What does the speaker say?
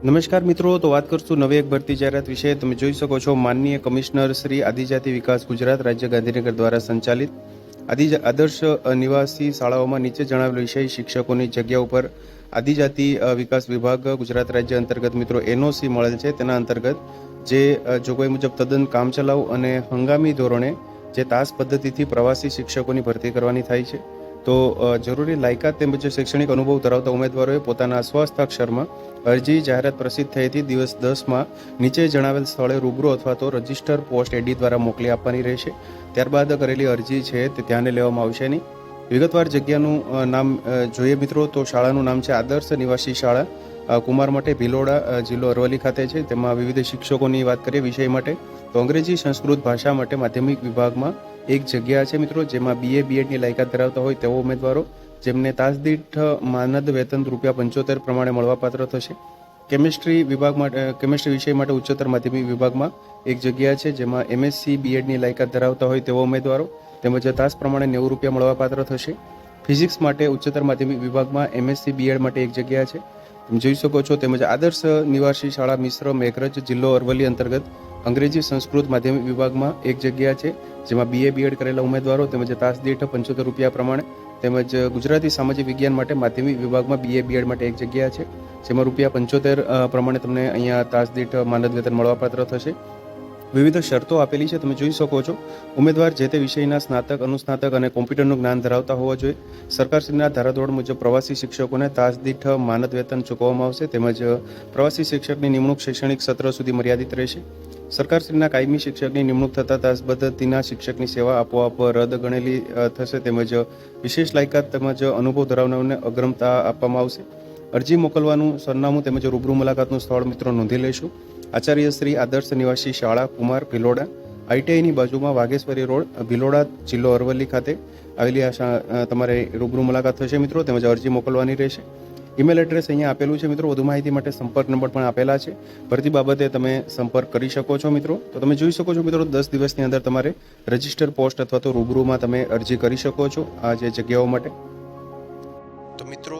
નમસ્કાર મિત્રો, તો વાત કરશું નવી એક ભરતી જાહેરાત વિશે. તમે જોઈ શકો છો, માનનીય કમિશનર શ્રી આદિજાતિ વિકાસ ગુજરાત રાજ્ય ગાંધીનગર દ્વારા સંચાલિત આદિજા, આદર્શ નિવાસી શાળાઓમાં નીચે જણાવેલ વિષય શિક્ષકોની જગ્યા ઉપર આદિજાતિ વિકાસ વિભાગ ગુજરાત રાજ્ય અંતર્ગત મિત્રો એનઓસી મળેલ છે. તેના અંતર્ગત જે જોગવાઈ મુજબ તદ્દન કામચલાઉ અને હંગામી ધોરણે જે તાસ પદ્ધતિથી પ્રવાસી શિક્ષકોની ભરતી કરવાની થાય છે. તો જરૂરી લાયકાત તેમજ શૈક્ષણિક અનુભવ ધરાવતા ઉમેદવારોએ પોતાના સ્વહસ્તાક્ષરમાં અરજી જાહેરાત પ્રસિદ્ધ થઈ હતી. દિવસ દસમાં નીચે જણાવેલ સ્થળે રૂબરૂ અથવા તો રજિસ્ટર પોસ્ટ એડી દ્વારા મોકલી આપવાની રહેશે. ત્યારબાદ કરેલી અરજી છે તે ધ્યાને લેવામાં આવશે નહીં. વિગતવાર જગ્યાનું નામ જોઈએ મિત્રો, તો શાળાનું નામ છે આદર્શ નિવાસી શાળા. કુમાર માટે ભિલોડા જિલ્લો અરવલ્લી ખાતે છે. તેમાં વિવિધ શિક્ષકોની વાત કરીએ વિષય માટે, તો અંગ્રેજી સંસ્કૃત ભાષા માટે માધ્યમિક વિભાગમાં એક જગ્યા છે મિત્રો, જેમાં બીએ બીએડની લાયકાત ધરાવતા હોય તેવો ઉમેદવારો, જેમને તાસદીઠ માનદ વેતન રૂપિયા પંચોતેર પ્રમાણે મળવાપાત્ર થશે. કેમિસ્ટ્રી વિભાગ માટે કેમિસ્ટ્રી વિષય માટે ઉચ્ચતર માધ્યમિક વિભાગમાં એક જગ્યા છે, જેમાં એમએસસી બીએડની લાયકાત ધરાવતા હોય તેવા ઉમેદવારો, તેમજ તાસ પ્રમાણે નેવું રૂપિયા મળવાપાત્ર થશે. ફિઝિક્સ માટે ઉચ્ચતર માધ્યમિક વિભાગમાં એમએસસી બીએડ માટે એક જગ્યા છે. તમે જોઈ શકો છો તેમજ આદર્શ નિવાસી શાળા મિશ્ર મેઘરજ જિલ્લો અરવલ્લી અંતર્ગત અંગ્રેજી સંસ્કૃત માધ્યમિક વિભાગમાં એક જગ્યા છે, જેમાં બીએ બીએડ કરેલા ઉમેદવારો તેમજ તાસ દીઠ પંચોતેર રૂપિયા પ્રમાણે તેમજ ગુજરાતી સામાજિક વિજ્ઞાન માટે માધ્યમિક વિભાગમાં બીએ બીએડ માટે એક જગ્યા છે, જેમાં રૂપિયા પંચોતેર પ્રમાણે તમને અહીંયા તાસ દીઠ માનદ વેતન મળવાપાત્ર થશે. વિવિધ શરતો આપેલી છે. તમે જોઈ શકો છો. ઉમેદવાર જે તે વિષયના સ્નાતક, અનુસ્નાતક અને કોમ્પ્યુટરનું જ્ઞાન ધરાવતા હોવા જોઈએ. સરકારશ્રીના ધારાધોરણ મુજબ પ્રવાસી શિક્ષકોને તાસદીઠ માનદ વેતન ચૂકવવામાં આવશે તેમજ પ્રવાસી શિક્ષકની નિમણૂક શૈક્ષણિક સત્ર સુધી મર્યાદિત રહેશે. સરકારશ્રીના કાયમી શિક્ષકની નિમણૂક થતાં તાસબદ્ધતિના શિક્ષકની સેવા આપોઆપ રદ ગણેલી થશે તેમજ વિશેષ લાયકાત તેમજ અનુભવ ધરાવનારને અગ્રમતા આપવામાં આવશે. અરજી મોકલવાનું સરનામું તેમજ રૂબરૂ મુલાકાતનું સ્થળ મિત્રો નોંધી લઈશું આચાર્ય શ્રી આદર્શ નિવાસી શાળા કુમાર ભિલોડા આઈટીઆઈની બાજુમાં વાઘેશ્વરી રોડ, ભિલોડા જિલ્લો અરવલ્લી ખાતે આવેલી આ તમારે રૂબરૂ મુલાકાત થશે મિત્રો, તેમજ અરજી મોકલવાની રહેશે. ઈમેલ એડ્રેસ અહીંયા આપેલું છે મિત્રો, વધુ માહિતી માટે સંપર્ક નંબર પણ આપેલા છે. ભરતી બાબતે તમે સંપર્ક કરી શકો છો મિત્રો. તો તમે જોઈ શકો છો મિત્રો, દસ દિવસની અંદર તમારે રજિસ્ટર પોસ્ટ અથવા તો રૂબરૂમાં તમે અરજી કરી શકો છો આ જે જગ્યાઓ માટે. તો મિત્રો